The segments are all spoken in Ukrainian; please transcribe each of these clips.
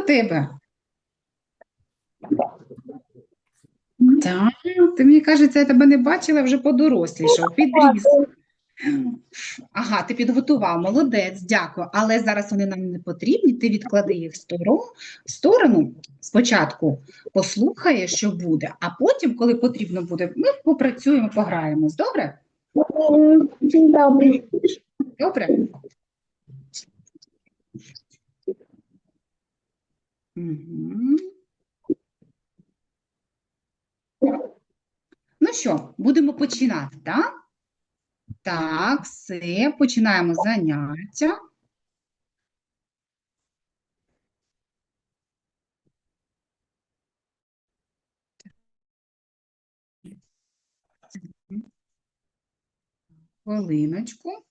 до тебе? Так, ти мені кажеться, я тебе не бачила, вже подорослішав, підріс. Ага, ти підготував, молодець, дякую. Але зараз вони нам не потрібні, ти відклади їх в сторону. Спочатку послухаєш, що буде, а потім, коли потрібно буде, ми попрацюємо, пограємось. Добре? Добре. Добре? Ну що, будемо починати, так? Так, все, починаємо заняття. Хвилиночку.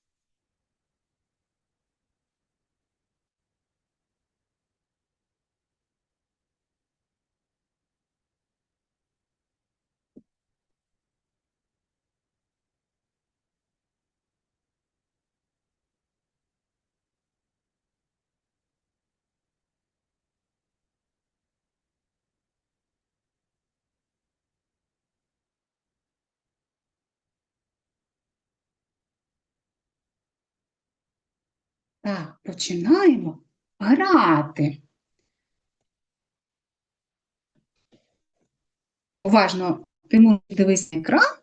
Так, починаємо грати. Уважно ти можеш дивитися на екран.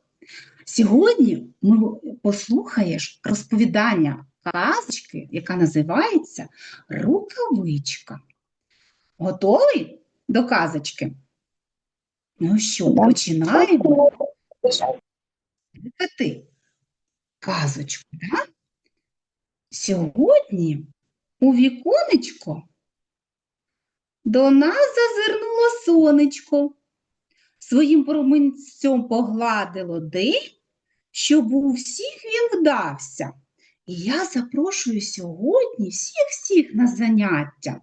Сьогодні ми послухаєш розповідання казочки, яка називається Рукавичка. Готовий до казочки? Ну що, починаємо слухати казочку, так? Сьогодні у віконечко до нас зазирнуло сонечко. Своїм променцем погладило день, щоб у всіх він вдався. І я запрошую сьогодні всіх-всіх на заняття.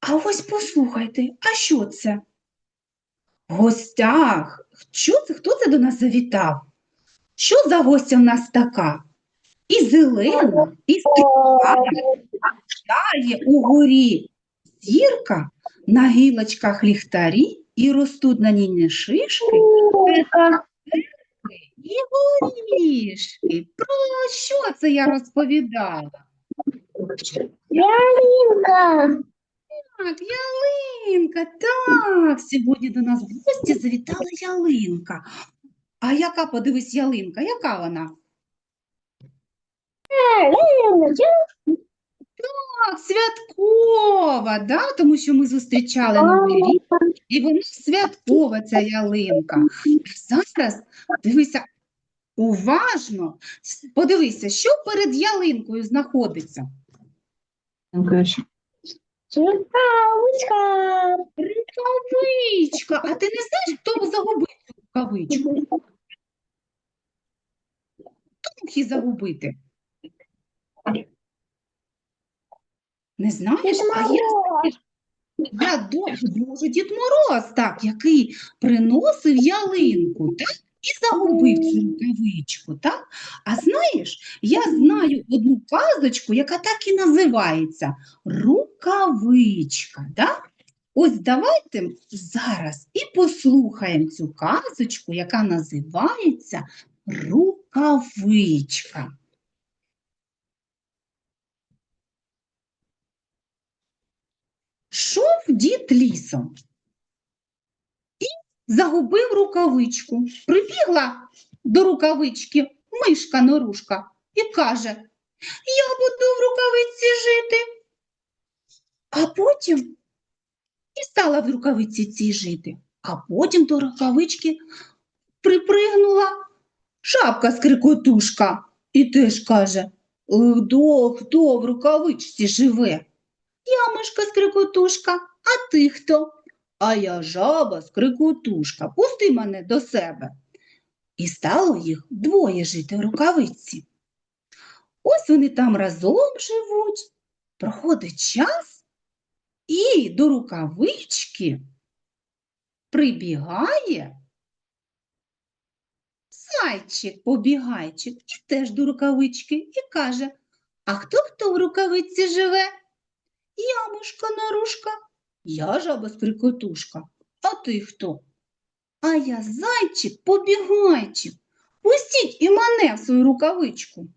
А ось послухайте, а що це? В гостях. Що це? Хто це до нас завітав? Що за гостя в нас така? І зелена, і стріляє угорі зірка, на гілочках ліхтарі, і ростуть на ній не шишки, і горішки. Про що це я розповідала? Ялинка. Так, ялинка, так. Сьогодні до нас в гості завітала ялинка. А яка, подивись, ялинка, яка вона? Так, святкова, да? тому що ми зустрічали Новий рік, і вона святкова, ця ялинка. А зараз дивися уважно, подивися, що перед ялинкою знаходиться. Рукавичка. Рукавичка. А ти не знаєш, хто загубив цю рукавичку? Хто мог її загубити? Не знаєш? А я. Я до- може Дід Мороз, так, який приносив ялинку, так, і загубив цю рукавичку, так? А знаєш, я знаю одну казочку, яка так і називається Рукавичка, так? Ось давайте зараз і послухаємо цю казочку, яка називається Рукавичка. Дід лісом і загубив рукавичку. Прибігла до рукавички мишка норушка і каже: Я буду в рукавиці жити. А потім і стала в рукавиці цій жити. А потім до рукавички припригнула шапка скрикотушка і теж каже: Хто, хто в рукавичці живе? Я мишка скрикотушка, а ти хто? А я жаба скрикотушка. Пусти мене до себе. І стало їх двоє жити в рукавиці. Ось вони там разом живуть. Проходить час, і до рукавички прибігає зайчик, побігайчик, і теж до рукавички, і каже: А хто хто в рукавиці живе? Я мишка нарушка, я жаба скрикотушка. А ти хто? А я зайчик побігайчик. Пустіть і мене в свою рукавичку.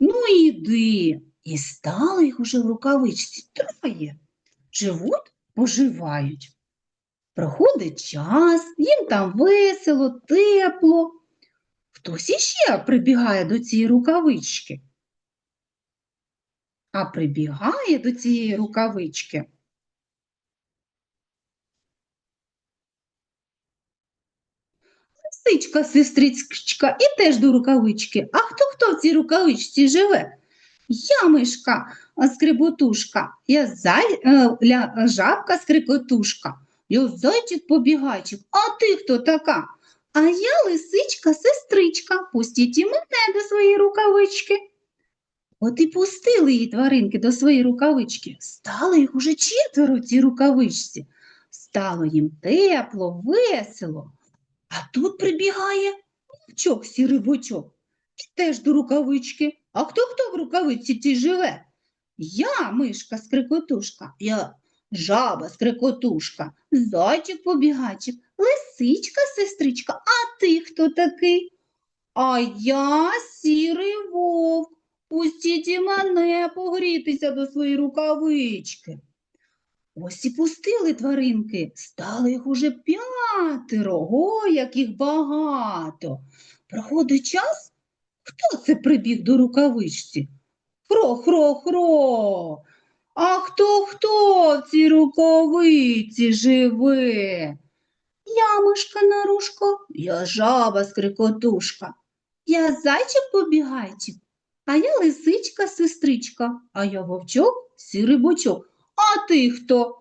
Ну іди. І стало їх уже в рукавичці троє. Живуть, поживають. Проходить час, їм там весело, тепло. Хтось іще прибігає до цієї рукавички. А прибігає до цієї рукавички. Лисичка, сестричка, і теж до рукавички. А хто хто в цій рукавичці живе? Я мишка, а, скриботушка, я зай, е, ля, жабка скрикотушка, я зайчик побігайчик, а ти хто така? А я лисичка, сестричка, пустіть і мене до своєї рукавички. От і пустили її тваринки до своєї рукавички. Стало їх уже четверо в цій рукавичці. Стало їм тепло, весело. А тут прибігає вовчок, сірий бочок, і теж до рукавички. А хто хто в рукавиці цій живе? Я, мишка скрикотушка, я жаба скрикотушка, зайчик побігайчик, лисичка сестричка, а ти хто такий? А я сірий вовк. Пустіть і мене погрітися до своєї рукавички. Ось і пустили тваринки, стало їх уже п'ятеро, о, яких багато. Проходить час, хто це прибіг до рукавичці? Хро-хро-хро. А хто хто в цій рукавиці живе? Я мишка нарушко, я жаба скрикотушка, я зайчик побігайчик, а я лисичка сестричка, а я вовчок сірий бочок. А ти хто?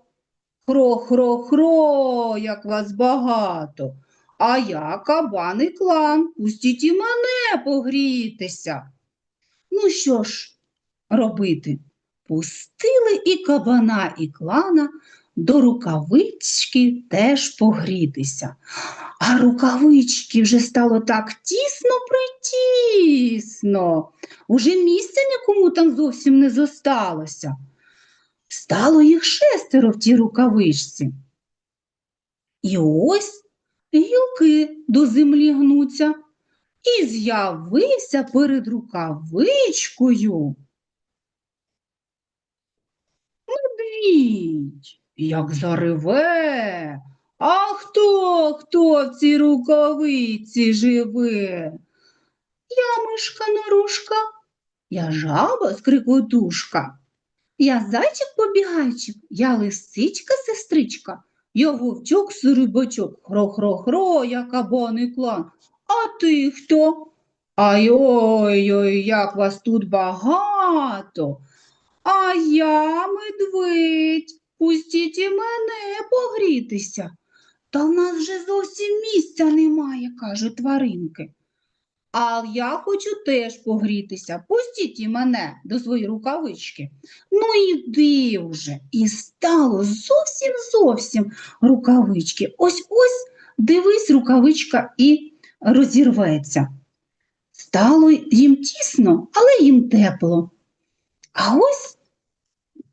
Хро-хро-хро, як вас багато. А я кабан і клан, пустіть і мене погрітися. Ну що ж робити? Пустили і кабана, і клана до рукавички теж погрітися. А рукавички вже стало так тісно притісно. Уже місця нікому там зовсім не зосталося. Стало їх шестеро в тій рукавичці. І ось гілки до землі гнуться, і з'явився перед рукавичкою медвідь, як зареве. А хто, хто в цій рукавиці живе? Я мишка нарушка, я жаба скрикотушка. Я зайчик побігайчик, я лисичка сестричка, я вовчок сирибачок, хро-хро-хро, я кабан і клан. А ти хто? Ай ой-ой, як вас тут багато. А я медведь, пустіть і мене погрітися. Та в нас вже зовсім місця немає, кажуть тваринки. А я хочу теж погрітися. Пустіть і мене до своєї рукавички. Ну іди вже. І стало зовсім зовсім рукавички. Ось ось дивись, рукавичка і розірветься. Стало їм тісно, але їм тепло. А ось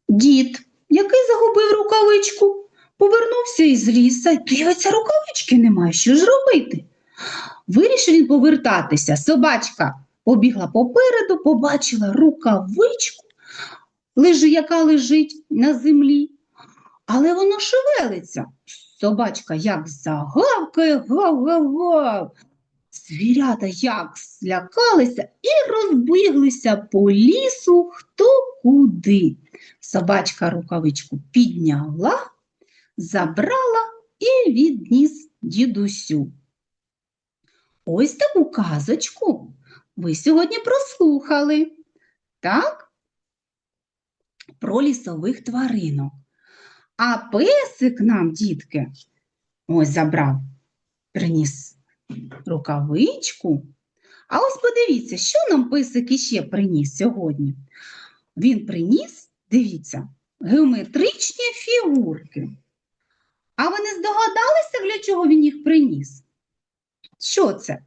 дід, який загубив рукавичку, повернувся із ліса і дивиться, рукавички немає. Що ж робити? Вирішив він повертатися. Собачка побігла попереду, побачила рукавичку, лежи, яка лежить на землі, але воно шевелиться. Собачка як загавкає, гав-гав-гав. Звірята як злякалися і розбіглися по лісу хто куди. Собачка рукавичку підняла, забрала і відніс дідусю. Ось таку казочку ви сьогодні прослухали, так? Про лісових тваринок. А песик нам, дітки, ось забрав, приніс рукавичку. А ось подивіться, що нам песик іще приніс сьогодні. Він приніс, дивіться, геометричні фігурки. А ви не здогадалися, для чого він їх приніс? Що це?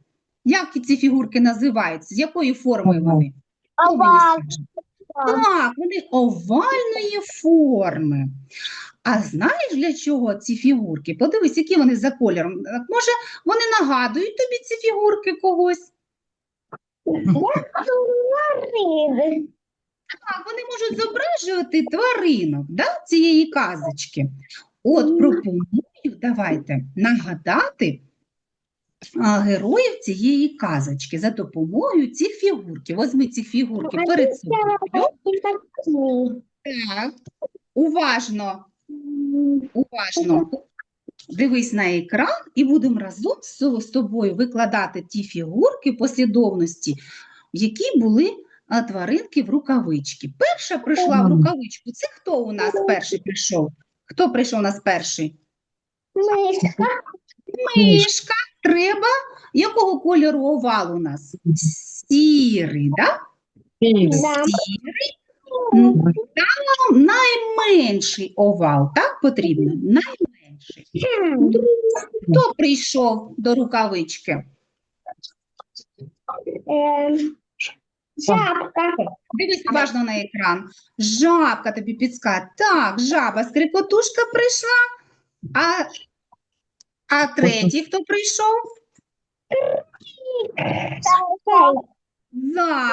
Як ці фігурки називаються? З якої форми вони? Овал. Так, вони овальної форми. А знаєш, для чого ці фігурки? Подивись, які вони за кольором. Може, вони нагадують тобі ці фігурки когось? Тварини. Так, вони можуть зображувати тваринок да, цієї казочки. От пропоную, давайте нагадати героїв цієї казочки за допомогою цих фігурків. Возьми ці фігурки перед собою. Так, уважно, уважно. Дивись на екран і будемо разом з тобою викладати ті фігурки послідовності, в якій були тваринки в рукавички. Перша прийшла в рукавичку. Це хто у нас перший прийшов? Хто прийшов у нас перший? Мишка. Мишка. Треба. Якого кольору овал у нас? Сірий, да? Сірий. Там найменший овал, так потрібно? Найменший. Хто прийшов до рукавички? Ем, Жабка. Дивись уважно на екран. Жабка тобі підсказує. Так, жаба, скрикотушка прийшла. А, а третій хто прийшов?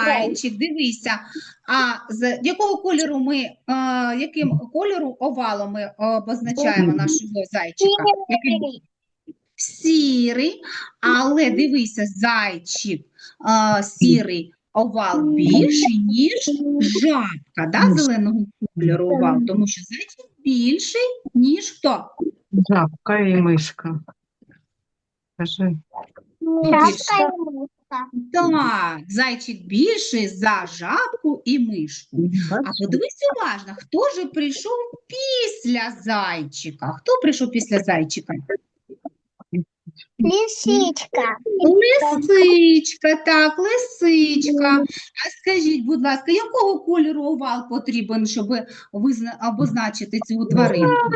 Зайчик, дивися. А з якого кольору ми, а, яким кольору овалом ми обозначаємо нашого зайчика? Яким? Сірий, але дивися, зайчик, а, сірий овал більший, ніж жабка, да, зеленого кольору овал, тому що зайчик більший, ніж хто? Жабка і мишка. Кажи. Жабка і мишка. Так, зайчик більший за жабку і мишку. А подивись уважно, хто же прийшов після зайчика? Хто прийшов після зайчика? Лисичка. Лисичка, так, лисичка. А скажіть, будь ласка, якого кольору овал потрібен, щоб визна... обозначити цю тваринку?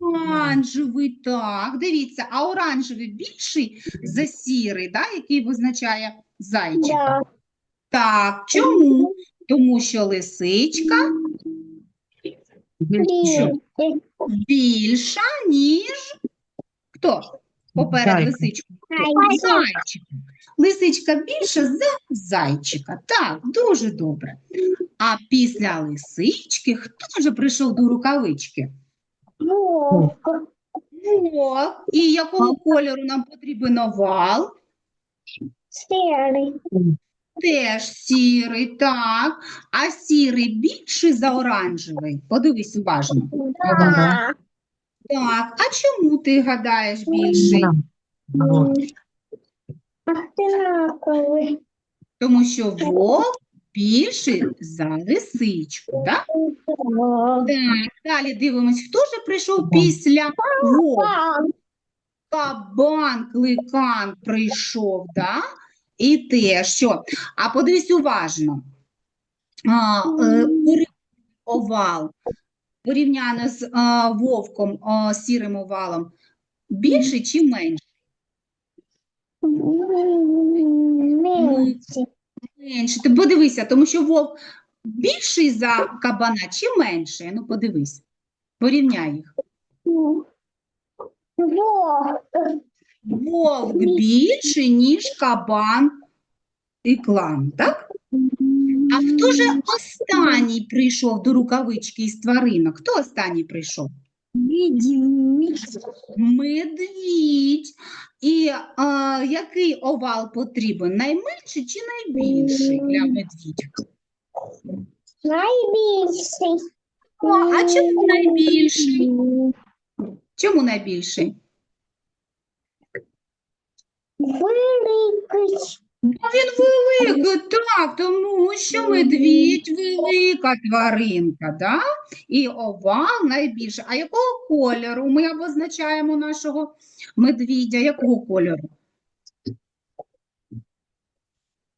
Оранжевий, так, дивіться, а оранжевий більший за сірий, да, який визначає зайчика. Да. Так, чому? Тому що лисичка більша, ніж хто? Поперед Зайка. лисичку. Зайчика. Лисичка більша за зайчика. Так, дуже добре. А після лисички хто ж прийшов до рукавички? Вовк. О, і якого кольору нам потрібен овал? Серый. Теж сірий, так. А сірий більший за оранжевий. Подивись уважно. Да. Так, а чому ти гадаєш більший? Тому що вовк більший за лисичку, так? Так, далі дивимось, хто ж прийшов після вовка? Кабан, кликан прийшов, да? І те, що? А подивись уважно. А, е, овал порівняно з а, вовком, а, сірим овалом, більший чи менший? Меньше. Менший. Ти подивися, тому що вовк більший за кабана чи менший? Ну, подивись. Порівняй їх. Вовк. Вовк більший, ніж кабан і клан, так? А хто же останній прийшов до рукавички із тваринок? Хто останній прийшов? Медвідь. І а, який овал потрібен? Найменший чи найбільший для медвідя? Найбільший. А чому найбільший? Чому найбільший? Великий. Він великий, так, тому що медвідь велика тваринка, да? І овал найбільше. А якого кольору ми обозначаємо нашого медвідя? Якого кольору?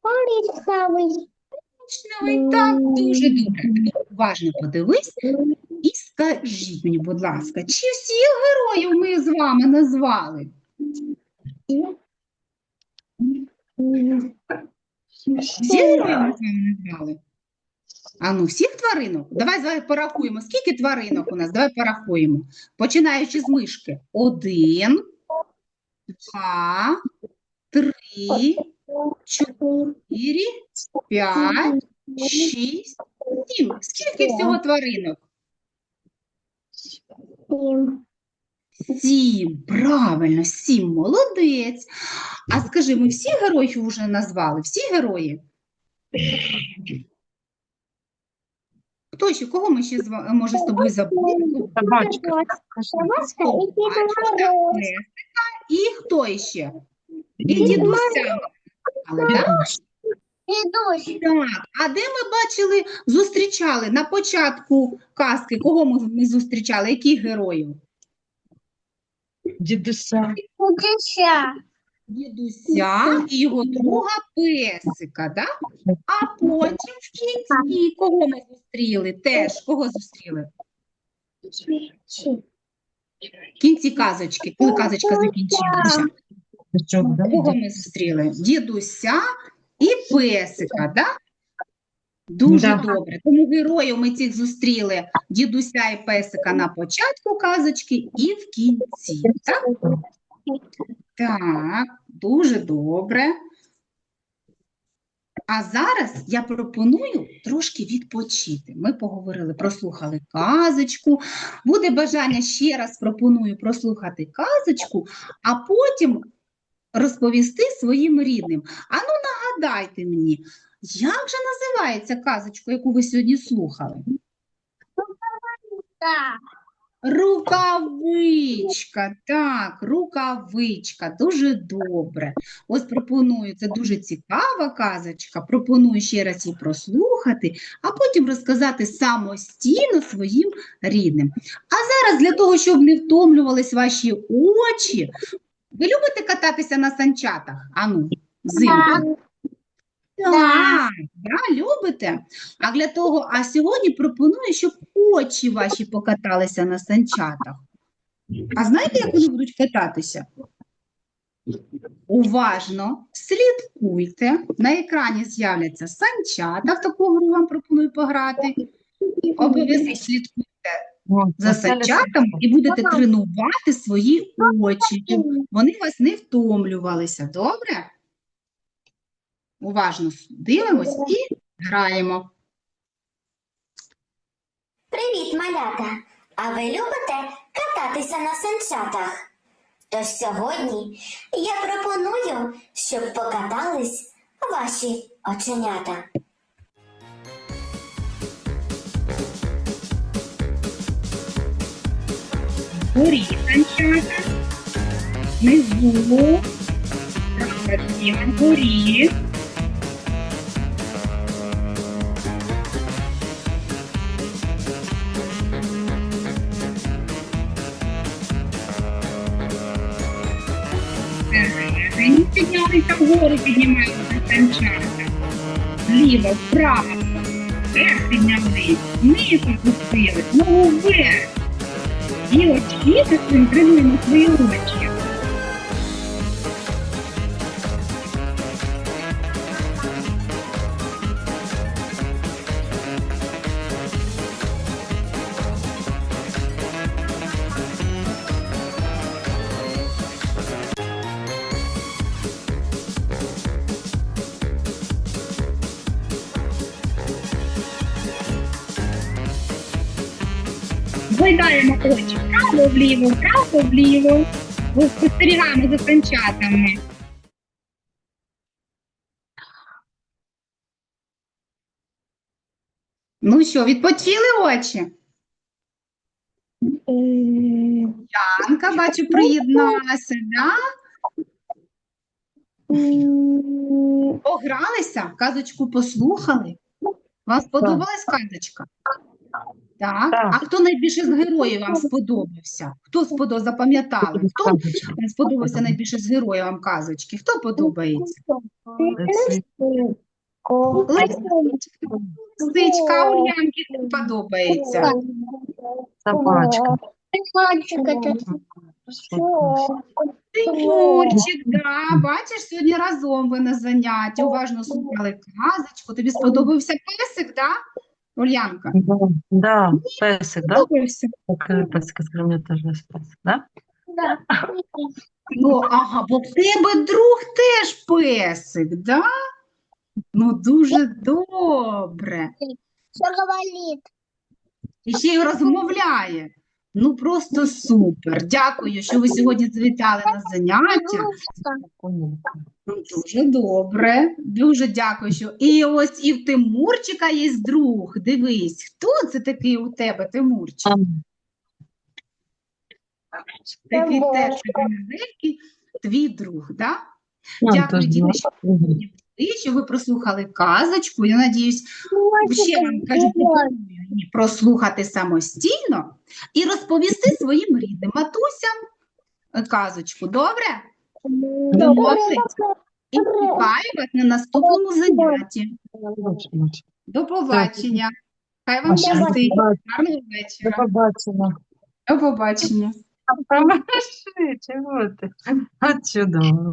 Коричневий. Коричневий, так, дуже добре. Уважно подивись і скажіть мені, будь ласка, чи всіх героїв ми з вами назвали? Всі з вами назвали? А ну, всіх тваринок? Давай, давай порахуємо. Скільки тваринок у нас? Давай порахуємо. Починаючи з мишки. Один, два, три, чотири, п'ять, шість, сім. Скільки всього тваринок? Сім. Сім. Правильно, сім. Молодець. А скажи, ми всі героїв вже назвали? Всі герої? Хто ще? Кого ми ще з ва- може з тобою? Собачка. Собачка і Собачка, дідусь. Лесика і хто іще? І дідуся. Але? Дідусь. Так, а де ми бачили, зустрічали на початку казки? Кого ми, ми зустрічали? Яких героїв? Дідуся. Дідуся. Дідуся і його друга песика, да? А потім в кінці кого ми зустріли? Теж кого зустріли? В кінці казочки, коли казочка закінчилася. Кого ми зустріли? Дідуся і песика, да? Дуже Да. добре. Тому героїв ми цих зустріли дідуся і песика на початку казочки і в кінці. Так, так дуже добре. А зараз я пропоную трошки відпочити. Ми поговорили, прослухали казочку. Буде бажання ще раз пропоную прослухати казочку, а потім розповісти своїм рідним. Ану, нагадайте мені, як же називається казочка, яку ви сьогодні слухали? Так. Рукавичка, так, рукавичка, дуже добре. Ось пропоную, це дуже цікава казочка. Пропоную ще раз її прослухати, а потім розказати самостійно своїм рідним. А зараз для того, щоб не втомлювались ваші очі, ви любите кататися на санчатах? Ану, взимку. Так, да, любите. А для того, а сьогодні пропоную, щоб очі ваші покаталися на санчатах. А знаєте, як вони будуть кататися? Уважно слідкуйте. На екрані з'являться санчата. В таку гру вам пропоную пограти. Обов'язково слідкуйте за санчатами і будете тренувати свої очі. Вони вас не втомлювалися. Добре? Уважно дивимось і граємо. Привіт, малята! А ви любите кататися на санчатах? Тож сьогодні я пропоную, щоб покатались ваші оченята. Горі санчата. Внизу. На горі. Піднялися вгору, піднімаються санчата. Зліва, вправо. Вверх підняли. вниз опустили. ногу вверх. І очі тренуємо свої очі. Вправо-вліво, вправо-вліво. Спостерігаємо за санчатами. Ну що, відпочили очі? М, Анка, бачу, приєдналася, да? Погралися, казочку послухали. Вам сподобалась казочка? Так. Так. А хто найбільше з героїв вам сподобався? Хто сподобався, запам'ятали? Хто сподобався найбільше з героїв вам казочки? Хто подобається? Лисичка, Ульянки подобається. Собачка. Тимурчик, да, бачиш, сьогодні разом ви на занятті, уважно слухали казочку. Тобі сподобався песик, да, Ульянка? Да, да, песик, да? Сподобався. Покажи песика, скажи, мне тоже есть песик, да? Да. Ну, ага, бо в тебе друг теж песик, да? Ну, дуже добре. Что говорит? І ще й розмовляє. Ну, просто супер. Дякую, що ви сьогодні завітали на заняття. Ну, Дуже добре, дуже дякую, що і ось і в Тимурчика є друг. Дивись, хто це такий у тебе, Тимурчик? Такий теж твій друг, да? ну, Дякую, що що ви прослухали казочку. Я надіюсь, ще вам кажу, прослухати самостійно і розповісти своїм рідним матусям е, казочку. Добре? Домовились? І чекаю вас на наступному занятті. До побачення. Хай вам щастить. До Гарного вечора. побачення. До побачення. Помаши, чого ти? От чудово.